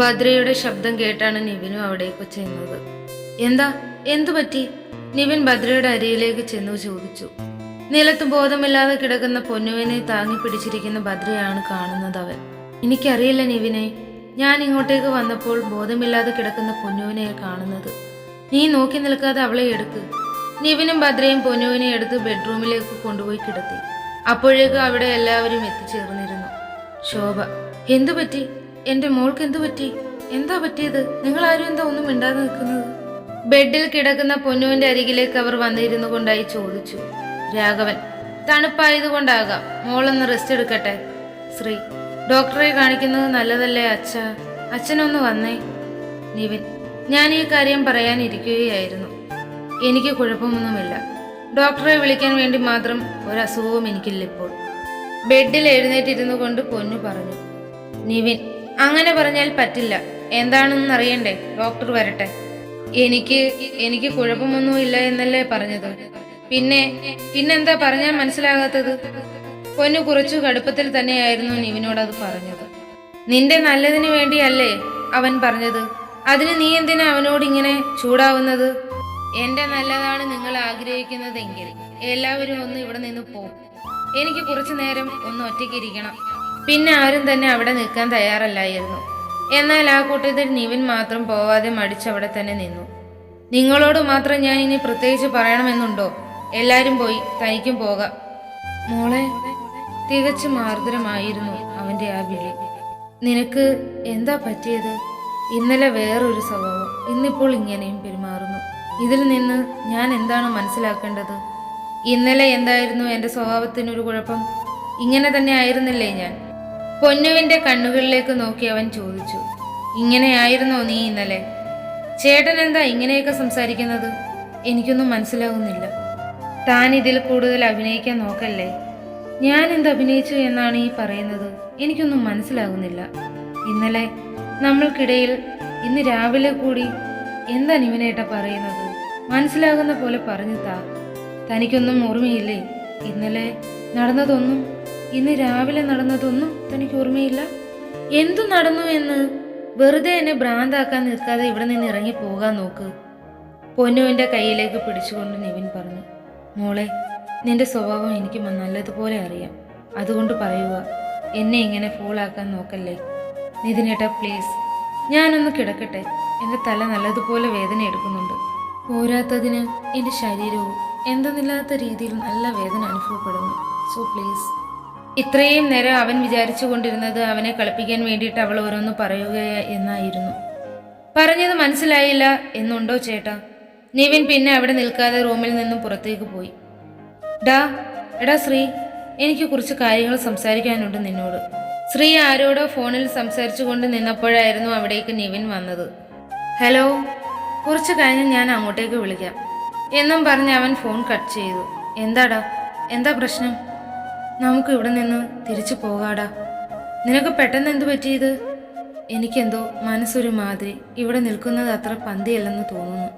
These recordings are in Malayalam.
ഭദ്രയുടെ ശബ്ദം കേട്ടാണ് നിവിനും അവിടേക്ക് ചെന്നത്. എന്താ? എന്തു പറ്റി? നിവിൻ ഭദ്രയുടെ അരിയിലേക്ക് ചെന്നു ചോദിച്ചു. നിലത്ത് ബോധമില്ലാതെ കിടക്കുന്ന പൊന്നുവിനെ താങ്ങി പിടിച്ചിരിക്കുന്ന ഭദ്രയാണ് കാണുന്നത് അവൻ എനിക്കറിയില്ല നിവിനെ. ഞാൻ ഇങ്ങോട്ടേക്ക് വന്നപ്പോൾ ബോധമില്ലാതെ കിടക്കുന്ന പൊന്നുവിനെ കാണുന്നത്. നീ നോക്കി നിൽക്കാതെ അവളെ എടുക്ക്. നിവിനും ഭദ്രയും പൊന്നുവിനെ എടുത്ത് ബെഡ്റൂമിലേക്ക് കൊണ്ടുപോയി കിടത്തി. അപ്പോഴേക്കും അവിടെ എല്ലാവരും എത്തിച്ചേർന്നിരുന്നു. ശോഭ എന്തു പറ്റി? എന്റെ മോൾക്ക് എന്തു പറ്റി? എന്താ പറ്റിയത്? നിങ്ങൾ ആരും എന്താ ഒന്നും മിണ്ടാതെ നിൽക്കുന്നത്? ബെഡിൽ കിടക്കുന്ന പൊന്നുവിന്റെ അരികിലേക്ക് അവർ വന്നിരുന്നു കൊണ്ടായി ചോദിച്ചു. രാഘവൻ തണുപ്പായതുകൊണ്ടാകാം. മോളൊന്ന് റെസ്റ്റ് എടുക്കട്ടെ? ശ്രീ ഡോക്ടറെ കാണിക്കുന്നത് നല്ലതല്ലേ അച്ഛ? അച്ഛനൊന്ന് വന്നേ. നിവിൻ ഞാൻ ഈ കാര്യം പറയാനിരിക്കുകയായിരുന്നു. എനിക്ക് കുഴപ്പമൊന്നുമില്ല. ഡോക്ടറെ വിളിക്കാൻ വേണ്ടി മാത്രം ഒരസുഖവും എനിക്കില്ല ഇപ്പോൾ ബെഡിൽ എഴുന്നേറ്റിരുന്നു കൊണ്ട് പൊന്നു പറഞ്ഞു. നിവിൻ അങ്ങനെ പറഞ്ഞാൽ പറ്റില്ല. എന്താണെന്ന് അറിയണ്ടേ? ഡോക്ടർ വരട്ടെ. എനിക്ക് എനിക്ക് കുഴപ്പമൊന്നുമില്ല എന്നല്ലേ പറഞ്ഞത്. പിന്നെ പിന്നെന്താ പറഞ്ഞാൽ മനസ്സിലാകാത്തത്? പൊന്നു കുറച്ചു കടുപ്പത്തിൽ തന്നെയായിരുന്നു നിവിനോട് അത് പറഞ്ഞത്. നിന്റെ നല്ലതിന് വേണ്ടിയല്ലേ അവൻ പറഞ്ഞത്? അതിന് നീ എന്തിനാ അവനോട് ഇങ്ങനെ ചൂടാവുന്നത്? എന്റെ നല്ലതാണ് നിങ്ങൾ ആഗ്രഹിക്കുന്നതെങ്കിൽ എല്ലാവരും ഒന്ന് ഇവിടെ നിന്ന് പോകും എനിക്ക് കുറച്ചു നേരം ഒന്ന് ഒറ്റയ്ക്കിരിക്കണം പിന്നെ ആരും തന്നെ അവിടെ നിൽക്കാൻ തയ്യാറല്ലായിരുന്നു. എന്നാൽ ആ കൂട്ടത്തിൽ നിവിൻ മാത്രം പോവാതെ മടിച്ചവിടെ തന്നെ നിന്നു. നിങ്ങളോട് മാത്രം ഞാൻ ഇനി പ്രത്യേകിച്ച് പറയണമെന്നുണ്ടോ? എല്ലാരും പോയി തനിക്കും പോകാം. മോളെ തികച്ചും ആർദ്രമായിരുന്നു അവന്റെ ആ വിളി. നിനക്ക് എന്താ പറ്റിയത്? ഇന്നലെ വേറൊരു സ്വഭാവം. ഇന്നിപ്പോൾ ഇങ്ങനെയും പെരുമാറുന്നു. ഇതിൽ നിന്ന് ഞാൻ എന്താണ് മനസ്സിലാക്കേണ്ടത്? ഇന്നലെ എന്തായിരുന്നു എന്റെ സ്വഭാവത്തിനൊരു കുഴപ്പം? ഇങ്ങനെ തന്നെ ആയിരുന്നില്ലേ ഞാൻ? പൊന്നുവിന്റെ കണ്ണുകളിലേക്ക് നോക്കി അവൻ ചോദിച്ചു ഇങ്ങനെയായിരുന്നോ നീ ഇന്നലെ? ചേട്ടൻ എന്താ ഇങ്ങനെയൊക്കെ സംസാരിക്കുന്നത്? എനിക്കൊന്നും മനസ്സിലാകുന്നില്ല താൻ ഇതിൽ കൂടുതൽ അഭിനയിക്കാൻ നോക്കല്ലേ? ഞാൻ എന്ത് അഭിനയിച്ചു എന്നാണ് ഈ പറയുന്നത്? എനിക്കൊന്നും മനസ്സിലാകുന്നില്ല ഇന്നലെ നമ്മൾക്കിടയിൽ ഇന്ന് രാവിലെ കൂടി എന്താ നിവിനേട്ട പറയുന്നത്? മനസ്സിലാകുന്ന പോലെ പറഞ്ഞു താ തനിക്കൊന്നും ഓർമ്മയില്ലേ? ഇന്നലെ നടന്നതൊന്നും ഇന്ന് രാവിലെ നടന്നതൊന്നും തനിക്ക് ഓർമ്മയില്ല. എന്തു നടന്നു എന്ന് വെറുതെ എന്നെ ഭ്രാന്താക്കാൻ നിൽക്കാതെ ഇവിടെ നിന്ന് ഇറങ്ങി പോകാൻ നോക്ക്. പൊന്നുവിന്റെ കയ്യിലേക്ക് പിടിച്ചുകൊണ്ട് നിവിൻ പറഞ്ഞു മോളെ നിന്റെ സ്വഭാവം എനിക്ക് നല്ലതുപോലെ അറിയാം. അതുകൊണ്ട് പറയുക എന്നെ ഇങ്ങനെ ഫോളാക്കാൻ നോക്കല്ലേ? നിതിനേട്ട പ്ലീസ് ഞാനൊന്ന് കിടക്കട്ടെ. എന്റെ തല നല്ലതുപോലെ വേദന എടുക്കുന്നുണ്ട്. പോരാത്തതിന് എന്റെ ശരീരവും എന്തെന്നില്ലാത്ത രീതിയിൽ നല്ല വേദന അനുഭവപ്പെടുന്നു. സോ പ്ലീസ് ഇത്രയും നേരം അവൻ വിചാരിച്ചു കൊണ്ടിരുന്നത് അവനെ കളിപ്പിക്കാൻ വേണ്ടിയിട്ട് അവൾ ഓരോന്ന് പറയുക എന്നായിരുന്നു. പറഞ്ഞത് മനസ്സിലായില്ല എന്നുണ്ടോ ചേട്ടാ? നിവിൻ പിന്നെ അവിടെ നിൽക്കാതെ റൂമിൽ നിന്നും പുറത്തേക്ക് പോയി. ഡാ എടാ ശ്രീ എനിക്ക് കുറച്ച് കാര്യങ്ങൾ സംസാരിക്കാനുണ്ട് നിന്നോട്. ശ്രീ ആരോടോ ഫോണിൽ സംസാരിച്ചു കൊണ്ട് നിന്നപ്പോഴായിരുന്നു അവിടേക്ക് നിവിൻ വന്നത്. ഹലോ കുറച്ച് കഴിഞ്ഞ് ഞാൻ അങ്ങോട്ടേക്ക് വിളിക്കാം. എന്നും പറഞ്ഞ് അവൻ ഫോൺ കട്ട് ചെയ്തു. എന്താടാ? എന്താ പ്രശ്നം? നമുക്ക് ഇവിടെ നിന്ന് തിരിച്ചു പോകാടാ നിനക്ക് പെട്ടെന്ന് എന്തു പറ്റിയത്? എനിക്കെന്തോ മനസ്സൊരു മാതിരി ഇവിടെ നിൽക്കുന്നത് അത്ര പന്തിയല്ലെന്ന് തോന്നുന്നു.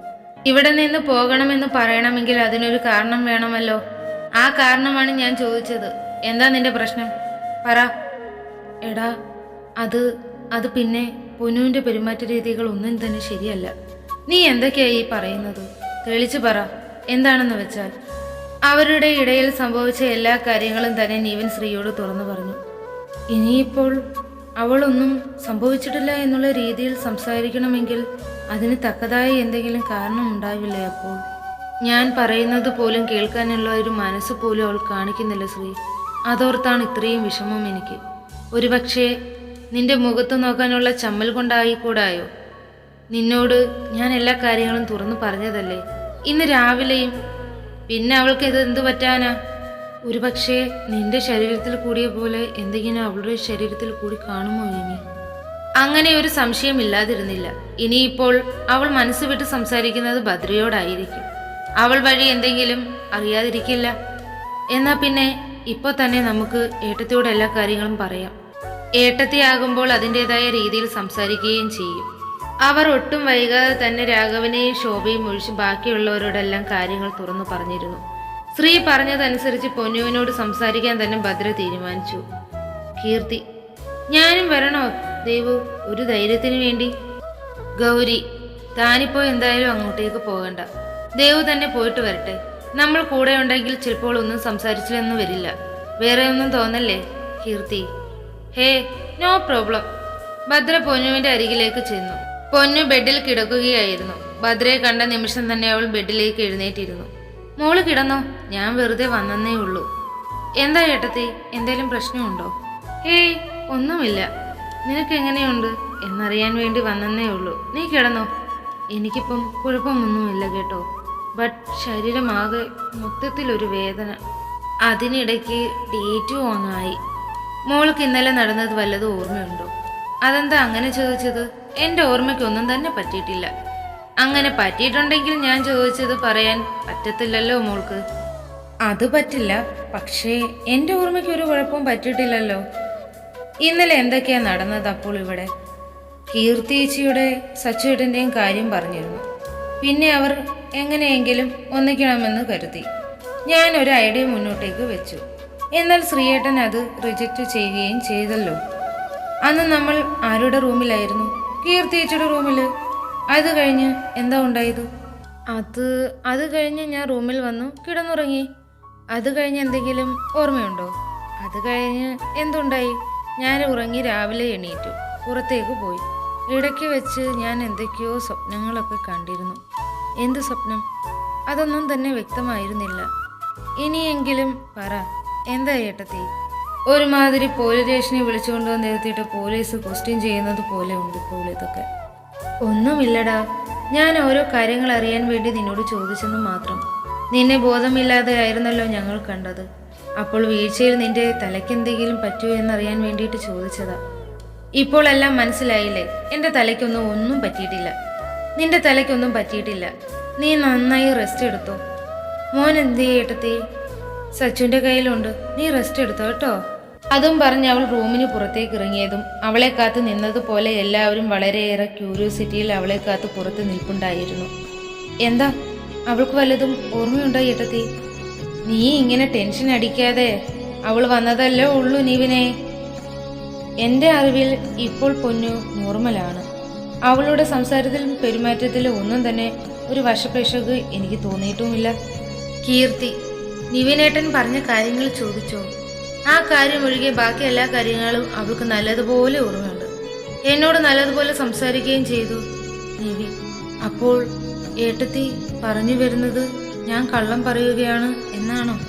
ഇവിടെ നിന്ന് പോകണമെന്ന് പറയണമെങ്കിൽ അതിനൊരു കാരണം വേണമല്ലോ. ആ കാരണമാണ് ഞാൻ ചോദിച്ചത്. എന്താ നിന്റെ പ്രശ്നം? പറ. എടാ അത് അത് പിന്നെ പൊന്നുവിന്റെ പെരുമാറ്റ രീതികൾ ഒന്നും തന്നെ ശരിയല്ല. നീ എന്തൊക്കെയായി ഈ പറയുന്നത്? തെളിച്ചു പറ. എന്താണെന്ന് വെച്ചാൽ അവരുടെ ഇടയിൽ സംഭവിച്ച എല്ലാ കാര്യങ്ങളും തന്നെ നീവൻ ശ്രീയോട് തുറന്നു പറഞ്ഞു. ഇനിയിപ്പോൾ അവളൊന്നും സംഭവിച്ചിട്ടില്ല എന്നുള്ള രീതിയിൽ സംസാരിക്കണമെങ്കിൽ അതിന് തക്കതായ എന്തെങ്കിലും കാരണം ഉണ്ടാവില്ലേ അപ്പോൾ? ഞാൻ പറയുന്നത് പോലും കേൾക്കാനുള്ള ഒരു മനസ്സ് പോലും അവൾ കാണിക്കുന്നില്ല ശ്രീ. അതോർത്താണ് ഇത്രയും വിഷമം എനിക്ക്. ഒരുപക്ഷേ നിന്റെ മുഖത്ത് നോക്കാനുള്ള ചമ്മൽ കൊണ്ടായിക്കൂടായോ? നിന്നോട് ഞാൻ എല്ലാ കാര്യങ്ങളും തുറന്നു പറഞ്ഞതല്ലേ? ഇന്ന് രാവിലെയും പിന്നെ അവൾക്ക് ഇത് എന്തു പറ്റാനാ? ഒരുപക്ഷെ നിന്റെ ശരീരത്തിൽ കൂടിയ പോലെ എന്തെങ്കിലും അവളുടെ ശരീരത്തിൽ കൂടി കാണുമോ ഇനി? അങ്ങനെ ഒരു സംശയം ഇല്ലാതിരുന്നില്ല. ഇനിയിപ്പോൾ അവൾ മനസ്സ് വിട്ട് സംസാരിക്കുന്നത് ഭദ്രയോടായിരിക്കും. അവൾ വഴി എന്തെങ്കിലും അറിയാതിരിക്കില്ല. എന്നാ പിന്നെ ഇപ്പോൾ തന്നെ നമുക്ക് ഏട്ടത്തിയോട് എല്ലാ കാര്യങ്ങളും പറയാം. ഏട്ടത്തിയാകുമ്പോൾ അതിന്റെതായ രീതിയിൽ സംസാരിക്കുകയും ചെയ്യും. അവർ ഒട്ടും വൈകാതെ തന്നെ രാഘവനെയും ശോഭയും ഒഴിച്ച് ബാക്കിയുള്ളവരോടെല്ലാം കാര്യങ്ങൾ തുറന്നു പറഞ്ഞിരുന്നു. ശ്രീ പറഞ്ഞതനുസരിച്ച് പൊന്നുവിനോട് സംസാരിക്കാൻ തന്നെ ഭദ്ര തീരുമാനിച്ചു. കീർത്തി ഞാനും വരണോ? ദേവു ഒരു ധൈര്യത്തിന് വേണ്ടി. ഗൗരി താനിപ്പോ എന്തായാലും അങ്ങോട്ടേക്ക് പോകണ്ട. ദേവു തന്നെ പോയിട്ട് വരട്ടെ. നമ്മൾ കൂടെ ഉണ്ടെങ്കിൽ ചിലപ്പോൾ ഒന്നും സംസാരിച്ചില്ലെന്ന് വരില്ല. വേറെ ഒന്നും തോന്നല്ലേ? Keerthi hey no problem. Bhadra പൊന്നുവിന്റെ അരികിലേക്ക് ചെന്നു. പൊന്നു ബെഡിൽ കിടക്കുകയായിരുന്നു. ഭദ്രയെ കണ്ട നിമിഷം തന്നെ അവൾ ബെഡിലേക്ക് എഴുന്നേറ്റിരുന്നു. മോൾ കിടന്നോ? ഞാൻ വെറുതെ വന്നേ ഉള്ളൂ. എന്താ ഏട്ടത്തി? എന്തേലും പ്രശ്നമുണ്ടോ? ഏയ് ഒന്നുമില്ല. നിനക്ക് എങ്ങനെയുണ്ട് എന്നറിയാൻ വേണ്ടി വന്നേ ഉള്ളൂ. നീ കിടന്നോ? എനിക്കിപ്പം കുഴപ്പമൊന്നുമില്ല കേട്ടോ. ബട്ട് ശരീരമാകെ മൊത്തത്തിലൊരു വേദന. അതിനിടയ്ക്ക് ഡേറ്റും ഒന്നായി. മോൾക്ക് ഇന്നലെ നടന്നത് വല്ലതും ഓർമ്മയുണ്ടോ? അതെന്താ അങ്ങനെ ചോദിച്ചത്? എന്റെ ഓർമ്മയ്ക്കൊന്നും തന്നെ പറ്റിയിട്ടില്ല. അങ്ങനെ പറ്റിയിട്ടുണ്ടെങ്കിൽ ഞാൻ ചോദിച്ചത് പറയാൻ പറ്റത്തില്ലല്ലോ മോൾക്ക്. അത് പറ്റില്ല. പക്ഷേ എന്റെ ഓർമ്മയ്ക്ക് ഒരു കുഴപ്പവും പറ്റിയിട്ടില്ലല്ലോ. ഇന്നലെ എന്തൊക്കെയാ നടന്നത് അപ്പോൾ ഇവിടെ? കീർത്തിയേച്ചിയുടെ സച്ചുവേട്ടന്റെയും കാര്യം പറഞ്ഞിരുന്നു. പിന്നെ അവർ എങ്ങനെയെങ്കിലും ഒന്നിക്കണമെന്ന് കരുതി. ഞാൻ ഒരു ഐഡിയ മുന്നോട്ടേക്ക് വെച്ചു. എന്നാൽ ശ്രീയേട്ടൻ അത് റിജക്റ്റ് ചെയ്യുകയും ചെയ്തല്ലോ. അന്ന് നമ്മൾ ആരുടെ റൂമിലായിരുന്നു? കീർത്തിയേച്ചിയുടെ റൂമിൽ അത് കഴിഞ്ഞ് എന്താ ഉണ്ടായത്? അത് അത് കഴിഞ്ഞ് ഞാൻ റൂമിൽ വന്നു കിടന്നുറങ്ങി. അത് കഴിഞ്ഞ് എന്തെങ്കിലും ഓർമ്മയുണ്ടോ? അത് കഴിഞ്ഞ് എന്തുണ്ടായി? ഞാൻ ഉറങ്ങി രാവിലെ എണീറ്റു. പുറത്തേക്ക് പോയി. ഇടയ്ക്ക് വെച്ച് ഞാൻ എന്തൊക്കെയോ സ്വപ്നങ്ങളൊക്കെ കണ്ടിരുന്നു. എന്ത് സ്വപ്നം? അതൊന്നും തന്നെ വ്യക്തമായിരുന്നില്ല. ഇനിയെങ്കിലും പറ. എന്താ ഏട്ടത്തി? ഒരുമാതിരി പോലീസ് സ്റ്റേഷനിൽ വിളിച്ചുകൊണ്ട് വന്ന് നിർത്തിയിട്ട് പോലീസ് ക്വസ്റ്റ്യൻ ചെയ്യുന്നത് പോലെ ഉണ്ട് ഇപ്പോൾ ഇതൊക്കെ. ഒന്നുമില്ലടാ. ഞാൻ ഓരോ കാര്യങ്ങൾ അറിയാൻ വേണ്ടി നിന്നോട് ചോദിച്ചെന്ന് മാത്രം. നിന്നെ ബോധമില്ലാതെ ആയിരുന്നല്ലോ ഞങ്ങൾ കണ്ടത്. അപ്പോൾ വീഴ്ചയിൽ നിന്റെ തലയ്ക്കെന്തെങ്കിലും പറ്റുമോ എന്നറിയാൻ വേണ്ടിയിട്ട് ചോദിച്ചതാ. ഇപ്പോൾ എല്ലാം മനസ്സിലായില്ലേ? എന്റെ തലയ്ക്കൊന്നും ഒന്നും പറ്റിയിട്ടില്ല. നിന്റെ തലയ്ക്കൊന്നും പറ്റിയിട്ടില്ല. നീ നന്നായി റെസ്റ്റ് എടുത്തോ. മോൻ എന്ത് ചെയ്യട്ടത്തി സച്ചുവിന്റെ കയ്യിലുണ്ട്. നീ റെസ്റ്റ് എടുത്തോ കേട്ടോ? അതും പറഞ്ഞ് അവൾ റൂമിന് പുറത്തേക്ക് ഇറങ്ങിയതും അവളെ കാത്ത് നിന്നതുപോലെ എല്ലാവരും വളരെയേറെ ക്യൂരിയോസിറ്റിയിൽ അവളെ കാത്ത് പുറത്ത് നിൽപ്പുണ്ടായിരുന്നു. എന്താ? അവൾക്ക് വല്ലതും ഓർമ്മയുണ്ടോ ഏട്ടത്തി? നീ ഇങ്ങനെ ടെൻഷൻ അടിക്കാതെ അവൾ വന്നതല്ലേ ഉള്ളൂ നീവിനെ എന്റെ അറിവിൽ ഇപ്പോൾ പൊന്നു നോർമലാണ്. അവളുടെ സംസാരത്തിലും പെരുമാറ്റത്തിലും ഒന്നും തന്നെ ഒരു വശപ്രേക്ഷക എനിക്ക് തോന്നിയിട്ടുമില്ല. കീർത്തി നിവിനേട്ടൻ പറഞ്ഞ കാര്യങ്ങൾ ചോദിച്ചോ? ആ കാര്യം ഒഴികെ ബാക്കി എല്ലാ കാര്യങ്ങളും അവൾക്ക് നല്ലതുപോലെ ഓർമ്മയുണ്ട്. എന്നോട് നല്ലതുപോലെ സംസാരിക്കുകയും ചെയ്തു. നിവി അപ്പോൾ ഏട്ടത്തി പറഞ്ഞു വരുന്നത് ഞാൻ കള്ളം പറയുകയാണ് എന്നാണോ?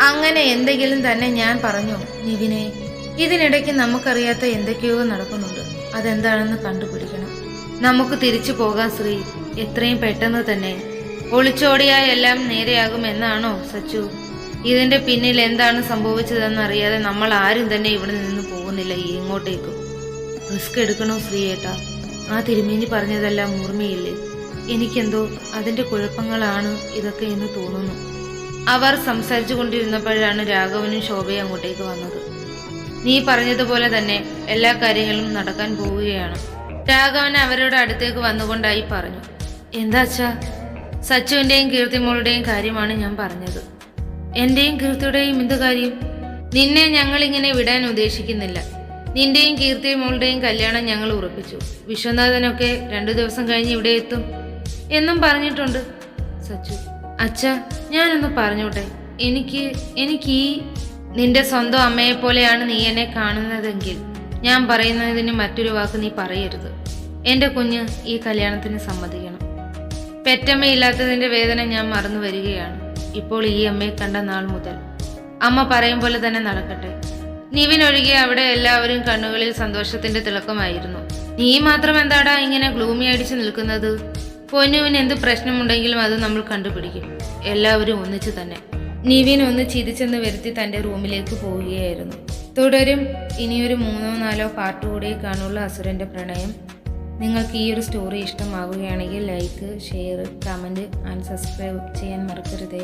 അങ്ങനെ എന്തെങ്കിലും തന്നെ ഞാൻ പറഞ്ഞു നിവിനെ? ഇതിനിടയ്ക്ക് നമുക്കറിയാത്ത എന്തൊക്കെയോ നടക്കുന്നുണ്ട്. അതെന്താണെന്ന് കണ്ടുപിടിക്കണം. നമുക്ക് തിരിച്ചു പോകാൻ ശ്രീ. എത്രയും പെട്ടെന്ന് തന്നെ. ഒളിച്ചോടിയായെല്ലാം നേരെയാകും എന്നാണോ സച്ചു? ഇതിന്റെ പിന്നിൽ എന്താണ് സംഭവിച്ചതെന്ന് അറിയാതെ നമ്മൾ ആരും തന്നെ ഇവിടെ നിന്ന് പോകുന്നില്ല ഇങ്ങോട്ടേക്കും. റിസ്ക് എടുക്കണോ ശ്രീയേട്ടാ? ആ തിരുമേനി പറഞ്ഞതെല്ലാം ഓർമ്മയില്ലേ? എനിക്കെന്തോ അതിന്റെ കുഴപ്പങ്ങളാണ് ഇതൊക്കെ എന്ന് തോന്നുന്നു. അവർ സംസാരിച്ചു കൊണ്ടിരുന്നപ്പോഴാണ് രാഘവനും ശോഭയും അങ്ങോട്ടേക്ക് വന്നത്. നീ പറഞ്ഞതുപോലെ തന്നെ എല്ലാ കാര്യങ്ങളും നടക്കാൻ പോവുകയാണ്. രാഘവൻ അവരുടെ അടുത്തേക്ക് വന്നുകൊണ്ടായി പറഞ്ഞു. എന്താ അച്ഛാ കീർത്തിമോളുടെയും കാര്യമാണ് ഞാൻ പറഞ്ഞത്. എന്റെയും കീർത്തിയുടെയും എന്ത് കാര്യം? നിന്നെ ഞങ്ങൾ ഇങ്ങനെ വിടാൻ ഉദ്ദേശിക്കുന്നില്ല. നിന്റെയും കീർത്തിമോളുടെയും കല്യാണം ഞങ്ങൾ ഉറപ്പിച്ചു. വിശ്വനാഥനൊക്കെ രണ്ടു ദിവസം കഴിഞ്ഞ് ഇവിടെ എത്തും. എന്നും പറഞ്ഞിട്ടുണ്ട്. സച്ചു അച്ഛ ഞാനൊന്ന് പറഞ്ഞോട്ടെ. എനിക്ക് എനിക്ക് ഈ നിന്റെ സ്വന്തം അമ്മയെ പോലെയാണ് നീ എന്നെ കാണുന്നതെങ്കിൽ ഞാൻ പറയുന്നതിന് മറ്റൊരു വാക്ക് നീ പറയരുത്. എന്റെ കുഞ്ഞ് ഈ കല്യാണത്തിന് സമ്മതിക്കണം. പെറ്റമ്മയില്ലാത്തതിന്റെ വേദന ഞാൻ മറന്നു വരികയാണ്. ഇപ്പോൾ ഈ അമ്മയെ കണ്ട നാൾ മുതൽ. അമ്മ പറയും പോലെ തന്നെ നടക്കട്ടെ. നിവിനൊഴികെ അവിടെ എല്ലാവരും കണ്ണുകളിൽ സന്തോഷത്തിന്റെ തിളക്കമായിരുന്നു. നീ മാത്രം എന്താടാ ഇങ്ങനെ ഗ്ലൂമി അടിച്ചു നിൽക്കുന്നത്? പൊന്നുവിന് എന്ത് പ്രശ്നമുണ്ടെങ്കിലും അത് നമ്മൾ കണ്ടുപിടിക്കും. എല്ലാവരും ഒന്നിച്ചു തന്നെ. നിവിൻ ഒന്ന് ചിരിച്ചെന്ന് വരുത്തി തന്റെ റൂമിലേക്ക് പോവുകയായിരുന്നു. തുടരും. ഇനിയൊരു മൂന്നോ നാലോ പാർട്ട് കൂടെ കാണുള്ള അസുരന്റെ പ്രണയം. നിങ്ങൾക്ക് ഈ ഒരു സ്റ്റോറി ഇഷ്ടമാവുകയാണെങ്കിൽ like share comment and subscribe ചെയ്യാൻ മറക്കരുതേ.